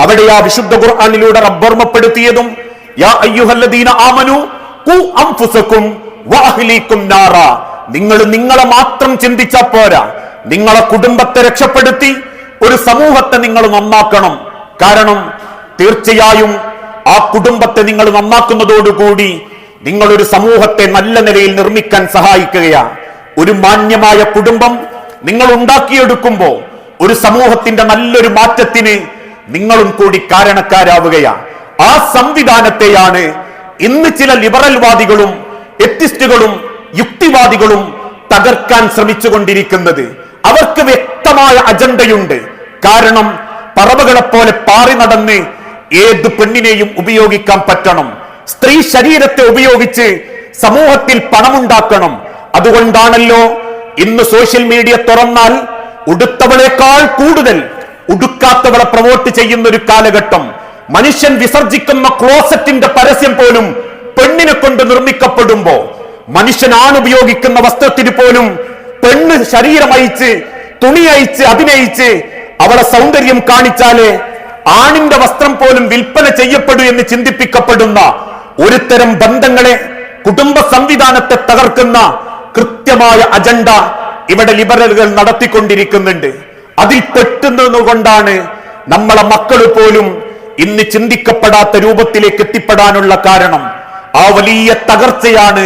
അവിടെ ആ വിശുദ്ധ ഖുർആാനിലൂടെ റബ്ബോർമ്മപ്പെടുത്തിയതും യാ അയ്യുഹല്ലദീന നാറ. നിങ്ങൾ നിങ്ങളെ മാത്രം ചിന്തിച്ച പോരാ. നിങ്ങളെ കുടുംബത്തെ രക്ഷപ്പെടുത്തി ഒരു സമൂഹത്തെ നിങ്ങൾ നന്നാക്കണം. കാരണം തീർച്ചയായും ആ കുടുംബത്തെ നിങ്ങൾ നന്നാക്കുന്നതോടുകൂടി നിങ്ങൾ ഒരു സമൂഹത്തെ നല്ല നിലയിൽ നിർമ്മിക്കാൻ സഹായിക്കുകയാണ് ഒരു മാന്യമായ കുടുംബം നിങ്ങൾ ഉണ്ടാക്കിയെടുക്കുമ്പോ ഒരു സമൂഹത്തിന്റെ നല്ലൊരു മാറ്റത്തിന് നിങ്ങളും കൂടി കാരണക്കാരാവുകയാണ്. ആ സംവിധാനത്തെയാണ് ഇന്ന് ചില ലിബറൽവാദികളും എത്തിസ്റ്റുകളും യുക്തിവാദികളും തകർക്കാൻ ശ്രമിച്ചുകൊണ്ടിരിക്കുന്നത്. അവർക്ക് വ്യക്തമായ അജണ്ടയുണ്ട്. കാരണം പറവകളെ പോലെ പാറി നടന്ന് ഏത് പെണ്ണിനെയും ഉപയോഗിക്കാൻ പറ്റണം. സ്ത്രീ ശരീരത്തെ ഉപയോഗിച്ച് സമൂഹത്തിൽ പണമുണ്ടാക്കണം. അതുകൊണ്ടാണല്ലോ ഇന്ന് സോഷ്യൽ മീഡിയ തുറന്നാൽ ഉടുത്തവളേക്കാൾ കൂടുതൽ ഉടുക്കാത്തവളെ പ്രൊമോട്ട് ചെയ്യുന്ന ഒരു കാലഘട്ടം. മനുഷ്യൻ വിസർജിക്കുന്ന ക്ലോസറ്റിന്റെ പരസ്യം പോലും പെണ്ണിനെ കൊണ്ട് നിർമ്മിക്കപ്പെടുമ്പോ മനുഷ്യൻ ആണുപയോഗിക്കുന്ന വസ്ത്രത്തിന് പോലും പെണ്ണ് ശരീരം അയച്ച് തുണി അയച്ച് അഭിനയിച്ച് അവളെ സൗന്ദര്യം കാണിച്ചാലേ ആണിന്റെ വസ്ത്രം പോലും വിൽപ്പന ചെയ്യപ്പെടൂ എന്ന് ചിന്തിപ്പിക്കപ്പെടുന്ന ഒരുതരം ബന്ധങ്ങളെ കുടുംബ സംവിധാനത്തെ തകർക്കുന്ന കൃത്യമായ അജണ്ട ഇവിടെ ലിബറലുകൾ നടത്തിക്കൊണ്ടിരിക്കുന്നുണ്ട്. അതിൽ പെട്ടുന്നതുകൊണ്ടാണ് നമ്മളെ മക്കൾ പോലും ഇന്ന് ചിന്തിക്കപ്പെടാത്ത രൂപത്തിലേക്ക് എത്തിപ്പെടാനുള്ള കാരണം. ആ വലിയ തകർച്ചയാണ്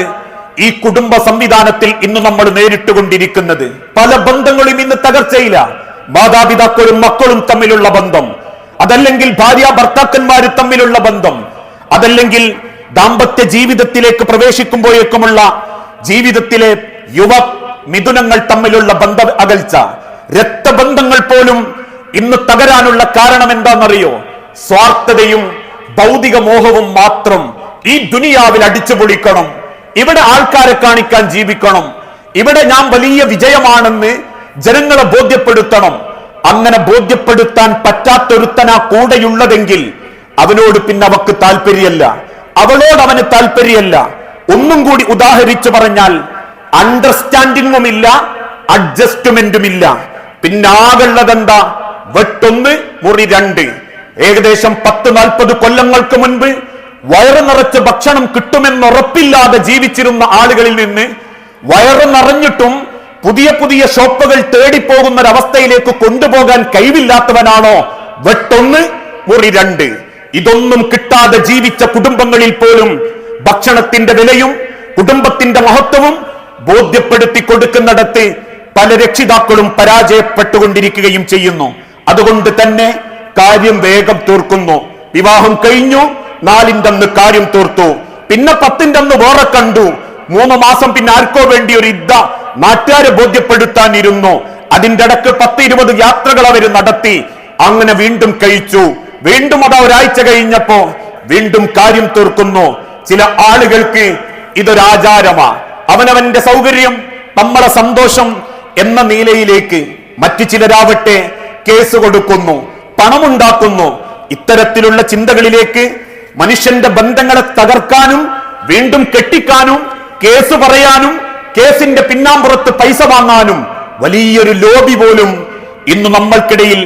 ഈ കുടുംബ സംവിധാനത്തിൽ ഇന്ന് നമ്മൾ നേരിട്ടുകൊണ്ടിരിക്കുന്നത്. പല ബന്ധങ്ങളും ഇന്ന് തകർച്ചയില്ല മാതാപിതാക്കളും മക്കളും തമ്മിലുള്ള ബന്ധം. അതല്ലെങ്കിൽ ഭാര്യ ഭർത്താക്കന്മാർ തമ്മിലുള്ള ബന്ധം. അതല്ലെങ്കിൽ ദാമ്പത്യ ജീവിതത്തിലേക്ക് പ്രവേശിക്കുമ്പോഴേക്കുമുള്ള ജീവിതത്തിലെ യുവ മിഥുനങ്ങൾ തമ്മിലുള്ള ബന്ധ അകൽച്ച. രക്തബന്ധങ്ങൾ പോലും ഇന്ന് തകരാനുള്ള കാരണം എന്താണെന്നറിയോ? സ്വാർത്ഥതയും ഭൗതിക മോഹവും മാത്രം ഈ ദുനിയാവിൽ അടിച്ചു പൊളിക്കണം. ഇവിടെ ആൾക്കാരെ കാണിക്കാൻ ജീവിക്കണം. ഇവിടെ ഞാൻ വലിയ വിജയമാണെന്ന് ജനങ്ങളെ ബോധ്യപ്പെടുത്തണം. അങ്ങനെ ബോധ്യപ്പെടുത്താൻ പറ്റാത്തൊരുത്തനാ കൂടെയുള്ളതെങ്കിൽ അവനോട് പിന്നെ അവക്ക് താല്പര്യമല്ല അവളോട് അവന് താല്പര്യമല്ല ഒന്നും കൂടി ഉദാഹരിച്ചു പറഞ്ഞാൽ അണ്ടർസ്റ്റാൻഡിങ്ങും ഇല്ല. അഡ്ജസ്റ്റ്മെന്റും ഇല്ല പിന്നെ വെട്ടൊന്ന് മുറി രണ്ട്. ഏകദേശം പത്ത് നാൽപ്പത് കൊല്ലങ്ങൾക്ക് മുൻപ് വയറ് നിറച്ച് ഭക്ഷണം കിട്ടുമെന്നുറപ്പില്ലാതെ ജീവിച്ചിരുന്ന ആളുകളിൽ നിന്ന് വയറ് നിറഞ്ഞിട്ടും പുതിയ പുതിയ ഷോപ്പുകൾ തേടിപ്പോകുന്ന ഒരവസ്ഥയിലേക്ക് കൊണ്ടുപോകാൻ കഴിവില്ലാത്തവനാണോ വെട്ടൊന്ന് മുറി രണ്ട്. ഇതൊന്നും കിട്ടാതെ ജീവിച്ച കുടുംബങ്ങളിൽ പോലും ഭക്ഷണത്തിന്റെ വിലയും കുടുംബത്തിന്റെ മഹത്വവും ബോധ്യപ്പെടുത്തി കൊടുക്കുന്നിടത്ത് പല രക്ഷിതാക്കളും പരാജയപ്പെട്ടുകൊണ്ടിരിക്കുകയും ചെയ്യുന്നു. അതുകൊണ്ട് തന്നെ കാര്യം വേഗം തീർക്കുന്നു. വിവാഹം കഴിഞ്ഞു നാലിന്റെ അന്ന് കാര്യം തീർത്തു. പിന്നെ പത്തിന്റെ അന്ന് വേറെ കണ്ടു. മൂന്ന് മാസം പിന്നെ ആർക്കോ വേണ്ടി ഒരു ഇദ്ധ നാട്ടുകാരെ ബോധ്യപ്പെടുത്താനിരുന്നു. അതിന്റെ ഇടയ്ക്ക് പത്ത് ഇരുപത് യാത്രകൾ അവർ നടത്തി. അങ്ങനെ വീണ്ടും കഴിച്ചു. വീണ്ടും അത് ഒരാഴ്ച കഴിഞ്ഞപ്പോ വീണ്ടും കാര്യം തീർക്കുന്നു. ചില ആളുകൾക്ക് ഇതൊരാചാരമാ. അവനവന്റെ സൗകര്യം നമ്മളെ സന്തോഷം എന്ന നിലയിലേക്ക് മറ്റു ചിലരാവട്ടെ കേസ് കൊടുക്കുന്നു പണമുണ്ടാക്കുന്നു. ഇത്തരത്തിലുള്ള ചിന്തകളിലേക്ക് മനുഷ്യന്റെ ബന്ധങ്ങളെ തകർക്കാനും വീണ്ടും കെട്ടിക്കാനും കേസ് പറയാനും കേസിന്റെ പിന്നാമ്പുറത്ത് പൈസ വാങ്ങാനും വലിയൊരു ലോബി പോലും ഇന്ന് നമ്മൾക്കിടയിൽ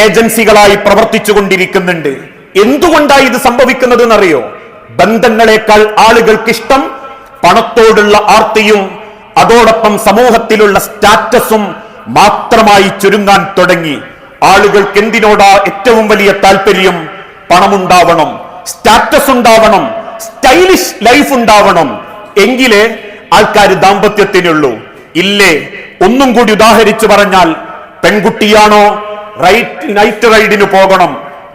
ഏജൻസികളായി പ്രവർത്തിച്ചു കൊണ്ടിരിക്കുന്നുണ്ട് എന്തുകൊണ്ടാണ് ഇത് സംഭവിക്കുന്നത് എന്നറിയോ ബന്ധങ്ങളെക്കാൾ ആളുകൾക്കിഷ്ടം പണത്തോടുള്ള ആർത്തിയും അതോടൊപ്പം സമൂഹത്തിലുള്ള സ്റ്റാറ്റസും മാത്രമായി ചുരുങ്ങാൻ തുടങ്ങി. ആളുകൾക്ക് എന്തിനോടാ ഏറ്റവും വലിയ താല്പര്യം? പണമുണ്ടാവണം സ്റ്റാറ്റസ് ഉണ്ടാവണം സ്റ്റൈലിഷ് ലൈഫ് ഉണ്ടാവണം. എങ്കിലേ ആൾക്കാർ ദാമ്പത്യത്തിനുള്ളൂ. ഇല്ലേ? ഒന്നും കൂടി ഉദാഹരിച്ചു പറഞ്ഞാൽ പെൺകുട്ടിയാണോ റൈറ്റ് നൈറ്റ് റൈഡിന് പോകണം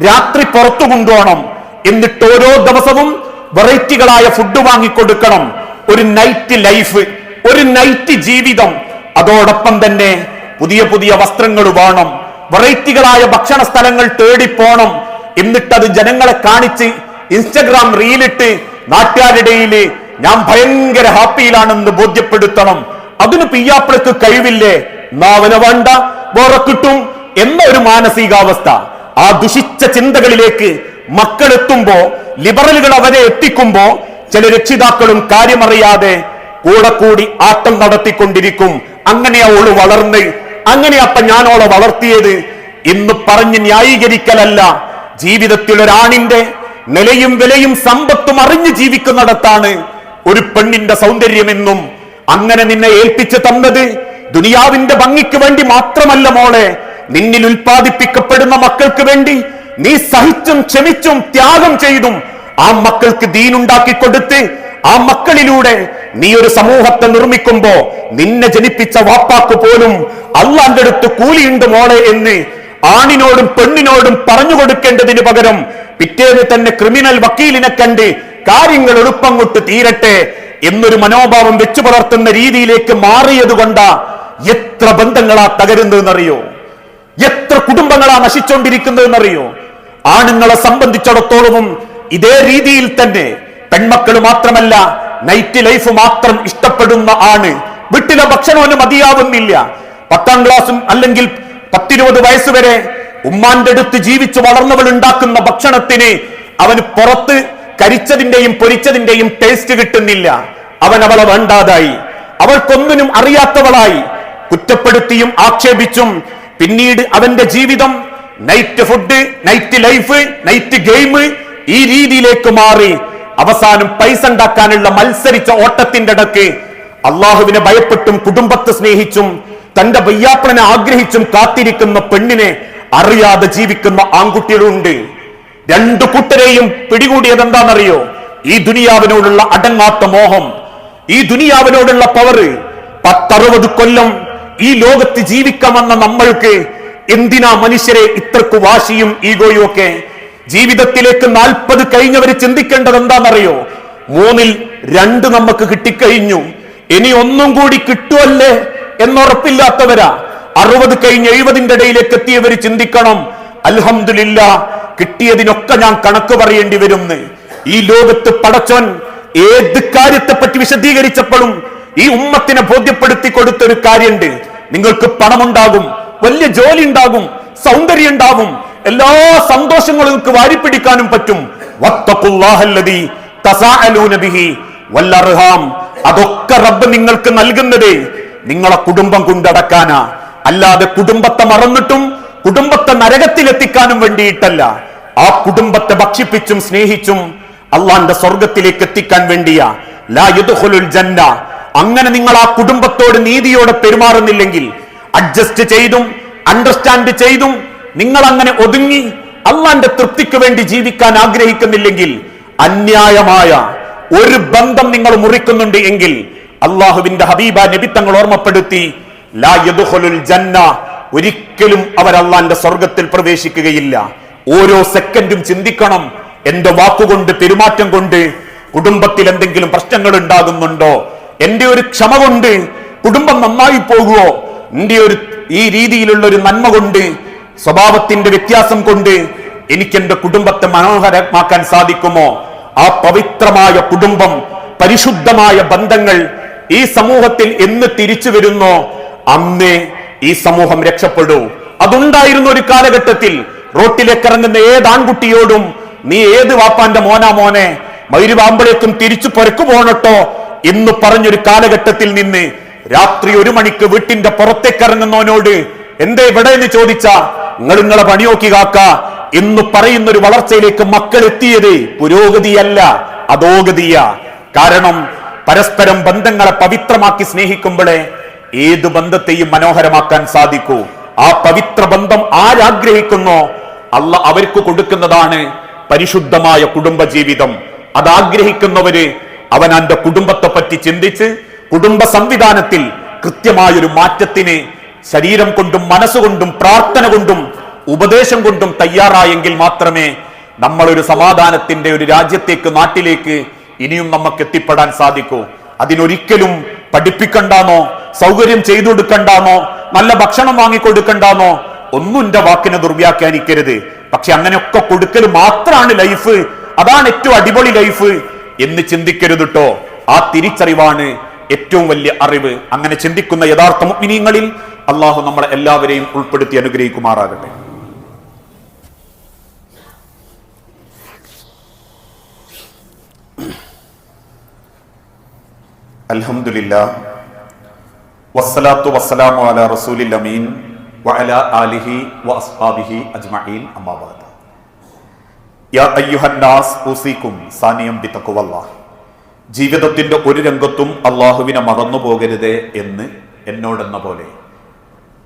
രാത്രി പുറത്തു കൊണ്ടുപോകണം എന്നിട്ട് ഓരോ ദിവസവും വെറൈറ്റികളായ ഫുഡ് വാങ്ങിക്കൊടുക്കണം. ഒരു നൈറ്റ് ലൈഫ് ഒരു നൈറ്റ് ജീവിതം. അതോടൊപ്പം തന്നെ പുതിയ പുതിയ വസ്ത്രങ്ങൾ വേണം. വെറൈറ്റികളായ ഭക്ഷണ സ്ഥലങ്ങൾ തേടിപ്പോണം എന്നിട്ടത് ജനങ്ങളെ കാണിച്ച് ഇൻസ്റ്റഗ്രാം റീലിട്ട് നാട്ടുകാരുടെയിൽ ഞാൻ ഭയങ്കര ഹാപ്പിയിലാണെന്ന് ബോധ്യപ്പെടുത്തണം. അതിന് പിയ്യാപ്പിളക്ക് കഴിവില്ലേ? നാവന വേണ്ട വേറെ കിട്ടും എന്ന ഒരു മാനസികാവസ്ഥ. ആ ദുഷിച്ച ചിന്തകളിലേക്ക് മക്കൾ എത്തുമ്പോ ലിബറലുകൾ അവരെ എത്തിക്കുമ്പോ ചില രക്ഷിതാക്കളും കാര്യമറിയാതെ കൂടെ കൂടി ആട്ടം നടത്തിക്കൊണ്ടിരിക്കും. അങ്ങനെ അവൾ വളർന്ന് അങ്ങനെ അപ്പ ഞാൻ അവളെ വളർത്തിയത്. എന്ന് പറഞ്ഞ് ന്യായീകരിക്കലല്ല. ജീവിതത്തിൽ ഒരാണിന്റെ നിലയും വിലയും സമ്പത്തും അറിഞ്ഞ് ജീവിക്കുന്നിടത്താണ് ഒരു പെണ്ണിന്റെ സൗന്ദര്യമെന്നും അങ്ങനെ നിന്നെ ഏൽപ്പിച്ചു തന്നത്. ദുനിയാവിന്റെ ഭംഗിക്ക് വേണ്ടി മാത്രമല്ല മോളെ. നിന്നിൽ ഉൽപ്പാദിപ്പിക്കപ്പെടുന്ന മക്കൾക്ക് വേണ്ടി നീ സഹിച്ചും ക്ഷമിച്ചും ത്യാഗം ചെയ്തും ആ മക്കൾക്ക് ദീനുണ്ടാക്കി കൊടുത്ത് ആ മക്കളിലൂടെ നീ ഒരു സമൂഹത്തെ നിർമ്മിക്കുമ്പോ നിന്നെ ജനിപ്പിച്ച വാപ്പാക്ക് പോലും അള്ളാന്റെ അടുത്ത് കൂലിയുണ്ട് മോളെ എന്ന് ആണിനോടും പെണ്ണിനോടും പറഞ്ഞു കൊടുക്കേണ്ടതിന് പകരം പിറ്റേന്ന് തന്നെ ക്രിമിനൽ വക്കീലിനെ കണ്ട് കാര്യങ്ങൾ എളുപ്പം കൊട്ട് തീരട്ടെ എന്നൊരു മനോഭാവം വെച്ചു പുലർത്തുന്ന രീതിയിലേക്ക് മാറിയത് കൊണ്ടാ എത്ര ബന്ധങ്ങളാ തകരുന്നതെന്നറിയോ? എത്ര കുടുംബങ്ങളാ നശിച്ചുകൊണ്ടിരിക്കുന്നതെന്നറിയോ ആണുങ്ങളെ സംബന്ധിച്ചിടത്തോളവും ഇതേ രീതിയിൽ തന്നെ പെൺമക്കൾ മാത്രമല്ല നൈറ്റ് ലൈഫ് മാത്രം ഇഷ്ടപ്പെടുന്ന ആണ് വീട്ടിലെ ഭക്ഷണമൊന്നും മതിയാവുന്നില്ല. പത്താം ക്ലാസ്സും അല്ലെങ്കിൽ പത്തിരുപത് വയസ്സ് വരെ ഉമ്മാന്റെ അടുത്ത് ജീവിച്ച് വളർന്നവൾ ഉണ്ടാക്കുന്ന ഭക്ഷണത്തിന് അവന് പുറത്ത് കരിച്ചതിന്റെയും പൊരിച്ചതിന്റെയും ടേസ്റ്റ് കിട്ടുന്നില്ല. അവൻ അവളെ വേണ്ടാതായി. അവൾക്കൊന്നിനും അറിയാത്തവളായി. കുറ്റപ്പെടുത്തിയും ആക്ഷേപിച്ചും പിന്നീട് അവന്റെ ജീവിതം night food night life night game ഈ രീതിയിലേക്ക് മാറി. അവസാനം പൈസ ഉണ്ടാക്കാനുള്ള മത്സരിച്ച ഓട്ടത്തിന്റെ ഇടയ്ക്ക് അള്ളാഹുവിനെ ഭയപ്പെട്ടും കുടുംബത്തെ സ്നേഹിച്ചും തന്റെ വയ്യാപ്പനെ ആഗ്രഹിച്ചും കാത്തിരിക്കുന്ന പെണ്ണിനെ അറിയാതെ ജീവിക്കുന്ന ആൺകുട്ടികളുണ്ട്. രണ്ടു കൂട്ടരെയും പിടികൂടിയത് എന്താണെന്നറിയോ ഈ ദുനിയാവിനോടുള്ള അടങ്ങാത്ത മോഹം ഈ ദുനിയാവിനോടുള്ള പവറ്. പത്തറുപത് കൊല്ലം ഈ ലോകത്ത് ജീവിക്കാമെന്ന നമ്മൾക്ക് എന്തിനാ മനുഷ്യരെ ഇത്രക്ക് വാശിയും ഈഗോയും ഒക്കെ? ജീവിതത്തിലേക്ക് നാൽപ്പത് കഴിഞ്ഞവർ ചിന്തിക്കേണ്ടത് എന്താണെന്നറിയോ മൂന്നിൽ രണ്ട് നമുക്ക് കിട്ടിക്കഴിഞ്ഞു. ഇനി ഒന്നും കൂടി കിട്ടുമല്ലേ എന്നുറപ്പില്ലാത്തവരാ. അറുപത് കഴിഞ്ഞ് എഴുപതിന്റെ ഇടയിലേക്ക് എത്തിയവർ ചിന്തിക്കണം. അൽഹമില്ല കിട്ടിയതിനൊക്കെ ഞാൻ കണക്ക് പറയേണ്ടി വരുന്നു. ഈ ലോകത്ത് പടച്ചോൻ ഏത് കാര്യത്തെ പറ്റി വിശദീകരിച്ചപ്പോഴും ഈ ഉമ്മത്തിനെ ബോധ്യപ്പെടുത്തി കൊടുത്തൊരു കാര്യമുണ്ട് നിങ്ങൾക്ക് പണമുണ്ടാകും വലിയ ജോലി ഉണ്ടാകും സൗന്ദര്യം ഉണ്ടാകും എല്ലാ സന്തോഷങ്ങളും നിങ്ങൾക്ക് വാരിപ്പിടിക്കാനും പറ്റും. അതൊക്കെ റബ്ബ് നിങ്ങൾക്ക് നൽകുന്നത് നിങ്ങളെ കുടുംബം കൊണ്ടടക്കാനാ. അല്ലാതെ കുടുംബത്തെ മറന്നിട്ടും കുടുംബത്തെ നരകത്തിലെത്തിക്കാനും വേണ്ടിയിട്ടല്ല. ആ കുടുംബത്തെ ഭക്ഷിപ്പിച്ചും സ്നേഹിച്ചും അള്ളാന്റെ സ്വർഗത്തിലേക്ക് എത്തിക്കാൻ വേണ്ടിയാ. ലാ ജന്ന. അങ്ങനെ നിങ്ങൾ ആ കുടുംബത്തോട് നീതിയോടെ പെരുമാറുന്നില്ലെങ്കിൽ അഡ്ജസ്റ്റ് ചെയ്തും അണ്ടർസ്റ്റാൻഡ് ചെയ്തും നിങ്ങൾ അങ്ങനെ ഒതുങ്ങി അള്ളാന്റെ തൃപ്തിക്ക് വേണ്ടി ജീവിക്കാൻ ആഗ്രഹിക്കുന്നില്ലെങ്കിൽ അന്യായമായ ഒരു ബന്ധം നിങ്ങൾ മുറിക്കുന്നുണ്ട് എങ്കിൽ അള്ളാഹുവിന്റെ ഹബീബ നബിത്തങ്ങൾ ഓർമ്മപ്പെടുത്തി ലാ ജന്ന ഒരിക്കലും അവർ അള്ളാന്റെ സ്വർഗത്തിൽ പ്രവേശിക്കുകയില്ല. ഓരോ സെക്കൻഡും ചിന്തിക്കണം എന്റെ വാക്കുകൊണ്ട് പെരുമാറ്റം കൊണ്ട് കുടുംബത്തിൽ എന്തെങ്കിലും പ്രശ്നങ്ങൾ ഉണ്ടാകുന്നുണ്ടോ? എന്റെ ഒരു ക്ഷമ കൊണ്ട് കുടുംബം നന്നായി പോകുമോ എന്റെ ഒരു ഈ രീതിയിലുള്ള ഒരു നന്മ കൊണ്ട് സ്വഭാവത്തിന്റെ വ്യത്യാസം കൊണ്ട് എനിക്ക് എന്റെ കുടുംബത്തെ മനോഹരമാക്കാൻ സാധിക്കുമോ? ആ പവിത്രമായ കുടുംബം പരിശുദ്ധമായ ബന്ധങ്ങൾ ഈ സമൂഹത്തിൽ എന്ന് തിരിച്ചു വരുന്നോ? അന്നേ ഈ സമൂഹം രക്ഷപ്പെടൂ. അതുണ്ടായിരുന്ന ഒരു കാലഘട്ടത്തിൽ റോട്ടിലേക്ക് ഇറങ്ങുന്ന ഏത് ആൺകുട്ടിയോടും നീ ഏത് വാപ്പാന്റെ മോനാ മോനെ? മൈരുവാമ്പളേക്കും തിരിച്ചു പൊരക്കു പോണട്ടോ? എന്ന് പറഞ്ഞൊരു കാലഘട്ടത്തിൽ നിന്ന് രാത്രി ഒരു മണിക്ക് വീട്ടിന്റെ പുറത്തേക്ക് ഇറങ്ങുന്നവനോട് എന്തേ ഇവിടെ? എന്ന് ചോദിച്ച നിങ്ങൾ നിങ്ങളെ പണിയോക്കി കാക്ക. എന്ന് പറയുന്ന ഒരു വളർച്ചയിലേക്ക് മക്കൾ എത്തിയത് പുരോഗതിയല്ല അധോഗതിയ. കാരണം പരസ്പരം ബന്ധങ്ങളെ പവിത്രമാക്കി സ്നേഹിക്കുമ്പോഴേ ഏത് ബന്ധത്തെയും മനോഹരമാക്കാൻ സാധിക്കൂ. ആ പവിത്ര ബന്ധം ആരാഗ്രഹിക്കുന്നോ അല്ല അവർക്ക് കൊടുക്കുന്നതാണ് പരിശുദ്ധമായ കുടുംബജീവിതം. അതാഗ്രഹിക്കുന്നവര് അവൻ എന്റെ കുടുംബത്തെ പറ്റി ചിന്തിച്ച് കുടുംബ സംവിധാനത്തിൽ കൃത്യമായൊരു മാറ്റത്തിന് ശരീരം കൊണ്ടും മനസ്സുകൊണ്ടും പ്രാർത്ഥന കൊണ്ടും ഉപദേശം കൊണ്ടും തയ്യാറായെങ്കിൽ മാത്രമേ നമ്മൾ ഒരു സമാധാനത്തിന്റെ ഒരു രാജ്യത്തേക്ക് നാട്ടിലേക്ക് ഇനിയും നമുക്ക് എത്തിപ്പെടാൻ സാധിക്കൂ. അതിനൊരിക്കലും പഠിപ്പിക്കണ്ടാന്നോ സൗകര്യം ചെയ്തു കൊടുക്കണ്ടാന്നോ നല്ല ഭക്ഷണം വാങ്ങിക്കൊടുക്കണ്ടാന്നോ ഒന്നും എന്റെ വാക്കിനെ ദുർവ്യാഖ്യാനിക്കരുത്. പക്ഷെ അങ്ങനെയൊക്കെ കൊടുക്കൽ മാത്രമാണ് ലൈഫ്. അതാണ് ഏറ്റവും അടിപൊളി ലൈഫ് എന്ന് ചിന്തിക്കരുത് കേട്ടോ ആ തിരിച്ചറിവാണ് ഏറ്റവും വലിയ അറിവ്. അങ്ങനെ ചിന്തിക്കുന്ന യഥാർത്ഥ മുഗ്മിനീങ്ങളിൽ അള്ളാഹു നമ്മളെ എല്ലാവരെയും ഉൾപ്പെടുത്തി അനുഗ്രഹിക്കുമാറാകട്ടെ. അൽഹംദുലില്ലാ. വസ്സലാത്തു വസ്സലാമു അലാ റസൂലിൽ അമീൻ. വഅലാ ആലിഹി വഅസ്ഹാബിഹി അജ്മഈൻ. അമ്മാ ബഅദ്. യാ അയ്യുഹന്നാസ് ഉസീക്കും സാനിയം ബിത്തക്കുവല്ല ജീവിതത്തിന്റെ ഒരു രംഗത്തും അള്ളാഹുവിനെ മറന്നു പോകരുതേ എന്ന് എന്നോടെന്ന പോലെ.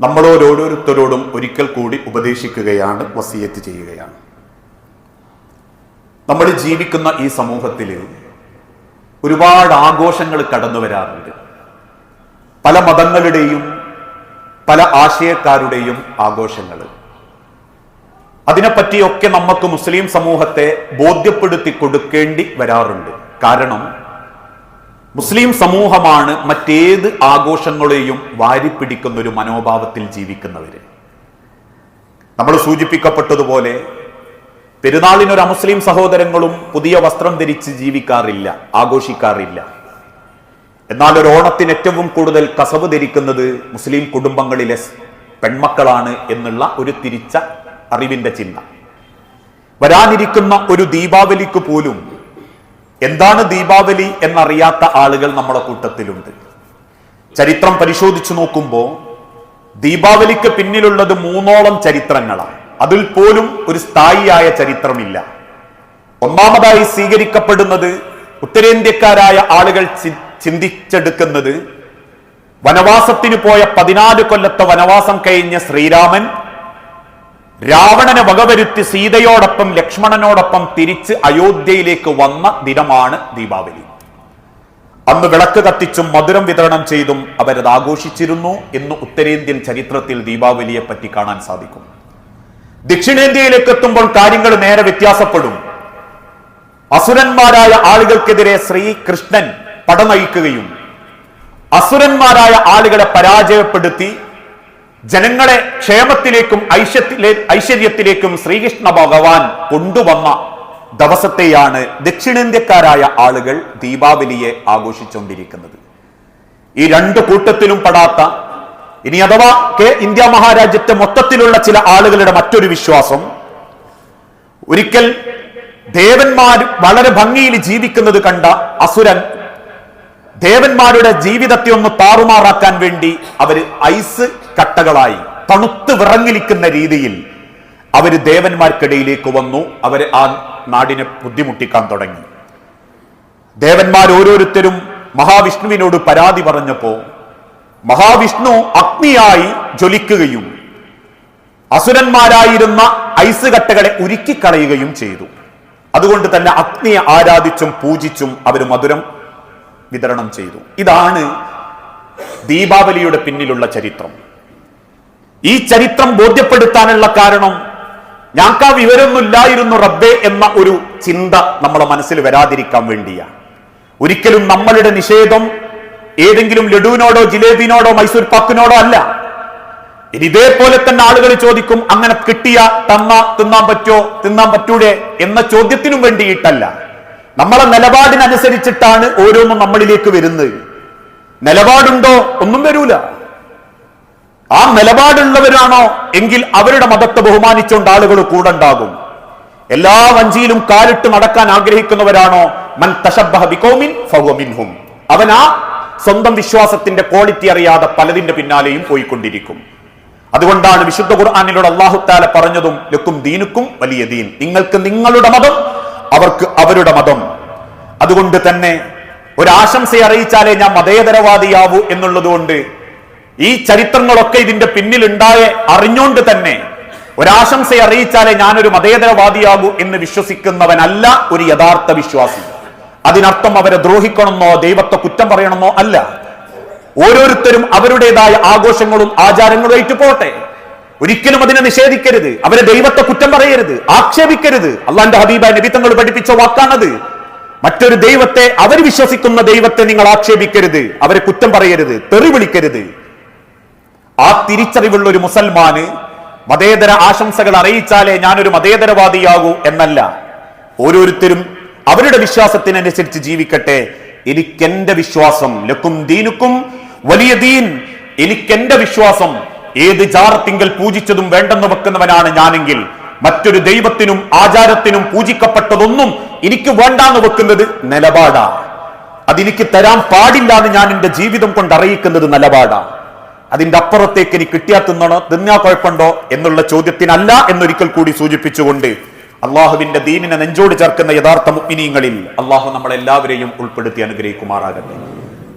നമ്മളോരോരോരുത്തരോടും ഒരിക്കൽ കൂടി ഉപദേശിക്കുകയാണ് വസീയത്ത് ചെയ്യുകയാണ്. നമ്മൾ ജീവിക്കുന്ന ഈ സമൂഹത്തിൽ ഒരുപാട് ആഘോഷങ്ങൾ കടന്നു വരാറുണ്ട്. പല മതങ്ങളുടെയും പല ആശയക്കാരുടെയും ആഘോഷങ്ങൾ. അതിനെപ്പറ്റിയൊക്കെ നമുക്ക് മുസ്ലിം സമൂഹത്തെ ബോധ്യപ്പെടുത്തി കൊടുക്കേണ്ടി വരാറുണ്ട്. കാരണം മുസ്ലിം സമൂഹമാണ് മറ്റേത് ആഘോഷങ്ങളെയും വാരിപ്പിടിക്കുന്ന ഒരു മനോഭാവത്തിൽ ജീവിക്കുന്നവര്. നമ്മൾ സൂചിപ്പിക്കപ്പെട്ടതുപോലെ പെരുന്നാളിനൊരു അമുസ്ലിം സഹോദരങ്ങളും പുതിയ വസ്ത്രം ധരിച്ച് ജീവിക്കാറില്ല ആഘോഷിക്കാറില്ല. എന്നാൽ ഒരു ഓണത്തിന് ഏറ്റവും കൂടുതൽ കസവ് ധരിക്കുന്നത് മുസ്ലിം കുടുംബങ്ങളിലെ പെൺമക്കളാണ് എന്നുള്ള ഒരു തിരിച്ച അറിവിന്റെ ചിന്ത. വരാനിരിക്കുന്ന ഒരു ദീപാവലിക്ക് പോലും എന്താണ് ദീപാവലി എന്നറിയാത്ത ആളുകൾ നമ്മുടെ കൂട്ടത്തിലുണ്ട്. ചരിത്രം പരിശോധിച്ചു നോക്കുമ്പോൾ ദീപാവലിക്ക് പിന്നിലുള്ളത് മൂന്നോളം ചരിത്രങ്ങളാണ്. അതിൽ പോലും ഒരു സ്ഥായിയായ ചരിത്രമില്ല. ഒന്നാമതായി സ്വീകരിക്കപ്പെടുന്നത് ഉത്തരേന്ത്യക്കാരായ ആളുകൾ ചിന്തിച്ചെടുക്കുന്നത് വനവാസത്തിന് പോയ പതിനാല് കൊല്ലത്തെ വനവാസം കഴിഞ്ഞ ശ്രീരാമൻ രാവണനെ വകവരുത്തി സീതയോടൊപ്പം ലക്ഷ്മണനോടൊപ്പം തിരിച്ച് അയോധ്യയിലേക്ക് വന്ന ദിനമാണ് ദീപാവലി. അന്ന് വിളക്ക് കത്തിച്ചും മധുരം വിതരണം ചെയ്തും അവരത് ആഘോഷിച്ചിരുന്നു എന്ന് ഉത്തരേന്ത്യൻ ചരിത്രത്തിൽ ദീപാവലിയെ പറ്റി കാണാൻ സാധിക്കും. ദക്ഷിണേന്ത്യയിലേക്ക് എത്തുമ്പോൾ കാര്യങ്ങൾ നേരെ വ്യത്യാസപ്പെടും. അസുരന്മാരായ ആളുകൾക്കെതിരെ ശ്രീകൃഷ്ണൻ പടനയിക്കുകയും അസുരന്മാരായ ആളുകളെ പരാജയപ്പെടുത്തി ജനങ്ങളെ ക്ഷേമത്തിലേക്കും ഐശ്വര്യത്തിലേ ഐശ്വര്യത്തിലേക്കും ശ്രീകൃഷ്ണ ഭഗവാൻ കൊണ്ടുവന്ന ദിവസത്തെയാണ് ദക്ഷിണേന്ത്യക്കാരായ ആളുകൾ ദീപാവലിയെ ആഘോഷിച്ചുകൊണ്ടിരിക്കുന്നത് ഈ രണ്ട് കൂട്ടത്തിലും പെടാത്ത ഇനി അഥവാ കെ ഇന്ത്യ മഹാരാജ്യത്തെ മൊത്തത്തിലുള്ള ചില ആളുകളുടെ മറ്റൊരു വിശ്വാസം ഒരിക്കൽ ദേവന്മാർ വളരെ ഭംഗിയിൽ ജീവിക്കുന്നത് കണ്ട അസുരൻ ദേവന്മാരുടെ ജീവിതത്തെ ഒന്ന് താറുമാറാക്കാൻ വേണ്ടി അവർ ഐസ് കട്ടകളായി തണുത്ത് വിറങ്ങിലിക്കുന്ന രീതിയിൽ അവർ ദേവന്മാർക്കിടയിലേക്ക് വന്നു. അവർ ആ നാടിനെ ബുദ്ധിമുട്ടിക്കാൻ തുടങ്ങി. ദേവന്മാർ ഓരോരുത്തരും മഹാവിഷ്ണുവിനോട് പരാതി പറഞ്ഞപ്പോ മഹാവിഷ്ണു അഗ്നിയായി ജ്വലിക്കുകയും അസുരന്മാരായിരുന്ന ഐസ് കട്ടകളെ ഉരുക്കിക്കളയുകയും ചെയ്തു. അതുകൊണ്ട് തന്നെ അഗ്നിയെ ആരാധിച്ചും പൂജിച്ചും അവർ മധുരം വിതരണം ചെയ്തു. ഇതാണ് ദീപാവലിയുടെ പിന്നിലുള്ള ചരിത്രം. ഈ ചരിത്രം ബോധ്യപ്പെടുത്താനുള്ള കാരണം ഞങ്ങൾക്ക് ആ വിവരമൊന്നുമില്ലായിരുന്നു റബ്ബേ എന്ന ഒരു ചിന്ത നമ്മുടെ മനസ്സിൽ വരാതിരിക്കാൻ വേണ്ടിയാണ്. ഒരിക്കലും നമ്മളുടെ നിഷേധം ഏതെങ്കിലും ലഡുവിനോടോ ജിലേബിനോടോ മൈസൂർ പാക്കിനോടോ അല്ല. ഇനി ഇതേപോലെ തന്നെ ആളുകൾ ചോദിക്കും അങ്ങനെ കിട്ടിയ തന്ന തിന്നാൻ പറ്റോ തിന്നാൻ പറ്റൂടെ? എന്ന ചോദ്യത്തിനും വേണ്ടിയിട്ടല്ല. നമ്മളെ നിലപാടിനനുസരിച്ചിട്ടാണ് ഓരോന്നും നമ്മളിലേക്ക് വരുന്നത്. നിലപാടുണ്ടോ? ഒന്നും വരൂല. ആ നിലപാടുള്ളവരാണോ? എങ്കിൽ അവരുടെ മതത്തെ ബഹുമാനിച്ചുകൊണ്ട് ആളുകൾ കൂടെ ഉണ്ടാകും എല്ലാ വഞ്ചിയിലും കാലിട്ട് നടക്കാൻ ആഗ്രഹിക്കുന്നവരാണോ? മൻ മിൻഹും. അവൻ ആ സ്വന്തം വിശ്വാസത്തിന്റെ ക്വാളിറ്റി അറിയാതെ പലതിന്റെ പിന്നാലെയും പോയിക്കൊണ്ടിരിക്കും. അതുകൊണ്ടാണ് വിശുദ്ധ ഖുർആാനിലൂടെ അള്ളാഹുത്താല പറഞ്ഞതും ലക്കും ദീനുക്കും വലിയ ദീൻ. നിങ്ങൾക്ക് നിങ്ങളുടെ മതം അവർക്ക് അവരുടെ മതം. അതുകൊണ്ട് തന്നെ ഒരാശംസ അറിയിച്ചാലേ ഞാൻ മതേതരവാദിയാവൂ എന്നുള്ളതുകൊണ്ട് ഈ ചരിത്രങ്ങളൊക്കെ ഇതിന്റെ പിന്നിലുണ്ടായ അറിഞ്ഞുകൊണ്ട് തന്നെ ഒരാശംസ അറിയിച്ചാലേ ഞാനൊരു മതേതരവാദിയാകൂ എന്ന് വിശ്വസിക്കുന്നവനല്ല ഒരു യഥാർത്ഥ വിശ്വാസി. അതിനർത്ഥം അവരെ ദ്രോഹിക്കണമെന്നോ ദൈവത്തെ കുറ്റം പറയണമെന്നോ അല്ല. ഓരോരുത്തരും അവരുടേതായ ആഘോഷങ്ങളും ആചാരങ്ങളും ആയിട്ട് പോട്ടെ. ഒരിക്കലും അതിനെ നിഷേധിക്കരുത്. അവരെ ദൈവത്തെ കുറ്റം പറയരുത്. ആക്ഷേപിക്കരുത്. അള്ളാന്റെ ഹബീബ നബി തങ്ങൾ പഠിപ്പിച്ച വാക്കാണത്. മറ്റൊരു ദൈവത്തെ അവർ വിശ്വസിക്കുന്ന ദൈവത്തെ നിങ്ങൾ ആക്ഷേപിക്കരുത്. അവരെ കുറ്റം പറയരുത്. തെറി വിളിക്കരുത്. ആ തിരിച്ചറിവുള്ള ഒരു മുസൽമാന് മതേതര ആശംസകൾ അറിയിച്ചാലേ ഞാനൊരു മതേതരവാദിയാകൂ എന്നല്ല. ഓരോരുത്തരും അവരുടെ വിശ്വാസത്തിനനുസരിച്ച് ജീവിക്കട്ടെ. എനിക്കെന്റെ വിശ്വാസം ലക്കും ദീനുക്കും വലിയ ദീൻ. എനിക്കെന്റെ വിശ്വാസം ഏത് ജാറത്തിങ്കൽ പൂജിച്ചതും വേണ്ടെന്ന് വെക്കുന്നവനാണ് ഞാനെങ്കിൽ മറ്റൊരു ദൈവത്തിനും ആചാരത്തിനും പൂജിക്കപ്പെട്ടതൊന്നും എനിക്ക് വേണ്ടാന്ന് വെക്കുന്നത് നിലപാടാ. അതെനിക്ക് തരാൻ പാടില്ല എന്ന് ഞാൻ എന്റെ ജീവിതം കൊണ്ട് അറിയിക്കുന്നത് നിലപാടാ. അതിന്റെ അപ്പുറത്തേക്ക് എനിക്ക് കിട്ടിയാ തിന്നണോ തിന്നാ കുഴപ്പമുണ്ടോ എന്നുള്ള ചോദ്യത്തിനല്ല എന്നൊരിക്കൽ കൂടി സൂചിപ്പിച്ചുകൊണ്ട് അള്ളാഹുവിന്റെ ദീനിനെ നെഞ്ചോട് ചേർക്കുന്ന യഥാർത്ഥ മുഗ്നീയങ്ങളിൽ അള്ളാഹു നമ്മളെല്ലാവരെയും ഉൾപ്പെടുത്തി അനുഗ്രഹിക്കുമാറാകട്ടെ.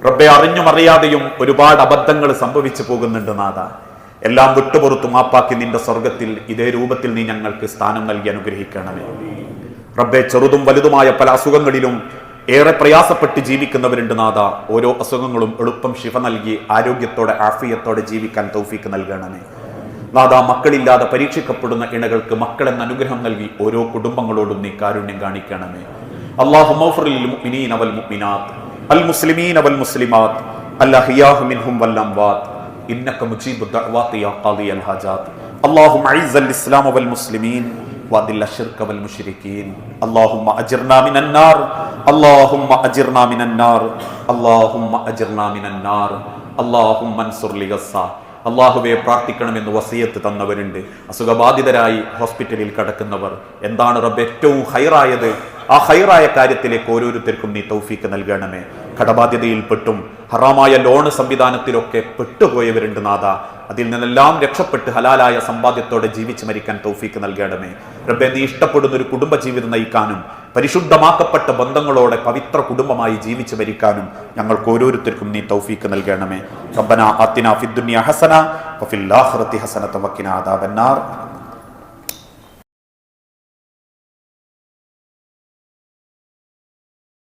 റബ്ബെ അറിഞ്ഞും അറിയാതെയും ഒരുപാട് അബദ്ധങ്ങൾ സംഭവിച്ചു പോകുന്നുണ്ട് നാഥ. എല്ലാം വിട്ടുപുറത്തു മാപ്പാക്കി നിന്റെ സ്വർഗത്തിൽ ഇതേ രൂപത്തിൽ നീ ഞങ്ങൾക്ക് സ്ഥാനം നൽകി അനുഗ്രഹിക്കണമേ. റബ്ബെ ചെറുതും വലുതുമായ പല അസുഖങ്ങളിലും ഏറെ പ്രയാസപ്പെട്ട് ജീവിക്കുന്നവരുണ്ട് നാഥ. ഓരോ അസുഖങ്ങളും എളുപ്പം ശിഫ നൽകി ആരോഗ്യത്തോടെ ആഫിയത്തോടെ ജീവിക്കാൻ തൗഫീക്ക് നൽകണമേ. നാഥ മക്കളില്ലാതെ പരീക്ഷിക്കപ്പെടുന്ന ഇണകൾക്ക് മക്കളെന്ന അനുഗ്രഹം നൽകി ഓരോ കുടുംബങ്ങളോടും നീ കാരുണ്യം കാണിക്കണമേ. അള്ളാഹു അൽ മുസ്ലിമീൻ അവൽ മുസ്ലിമാത്ത് അൽ അഹിയാഹു മിൻഹും വൽ അംവാത്ത്. إنك مجيب الدعوات يا قاضي الحاجات اللهم أعز الإسلام والمسلمين وأذل الشرك والمشركين اللهم أجرنا من النار اللهم أجرنا من النار اللهم أجرنا من النار اللهم انصر لغزة അള്ളാഹുവെ പ്രാർത്ഥിക്കണമെന്ന് വസീയത്ത് തന്നവരുണ്ട് അസുഖബാധിതരായി ഹോസ്പിറ്റലിൽ കിടക്കുന്നവർ എന്താണ് റബ്ബ് ഏറ്റവും ഹൈറായത് ആ ഹൈറായ കാര്യത്തിലേക്ക് ഓരോരുത്തർക്കും നീ തൗഫീക്ക് നൽകണമേ. കടബാധ്യതയിൽപ്പെട്ടും ഹറാമായ ലോൺ സംവിധാനത്തിലൊക്കെ പെട്ടുപോയവരുണ്ട് നാഥ. അതിൽ നിന്നെല്ലാം രക്ഷപ്പെട്ട് ഹലാലായ സമ്പാദ്യത്തോടെ ജീവിച്ച് മരിക്കാൻ തൗഫീക്ക് നൽകണമേ. റബ്ബെ നീ ഇഷ്ടപ്പെടുന്ന ഒരു കുടുംബ ജീവിതം നയിക്കാനും പരിശുദ്ധമാക്കപ്പെട്ട ബന്ധങ്ങളോടെ പവിത്ര കുടുംബമായി ജീവിച്ച് മരിക്കാനും ഞങ്ങൾക്ക് ഓരോരുത്തർക്കും നീ തൗഫീക്ക് നൽകണമേ. റബ്ബന ആത്തിന ഫിദ്ദുനിയ ഹസന വഫിൽ ആഖിറതി ഹസനത വഖിന അദാബന്നാർ.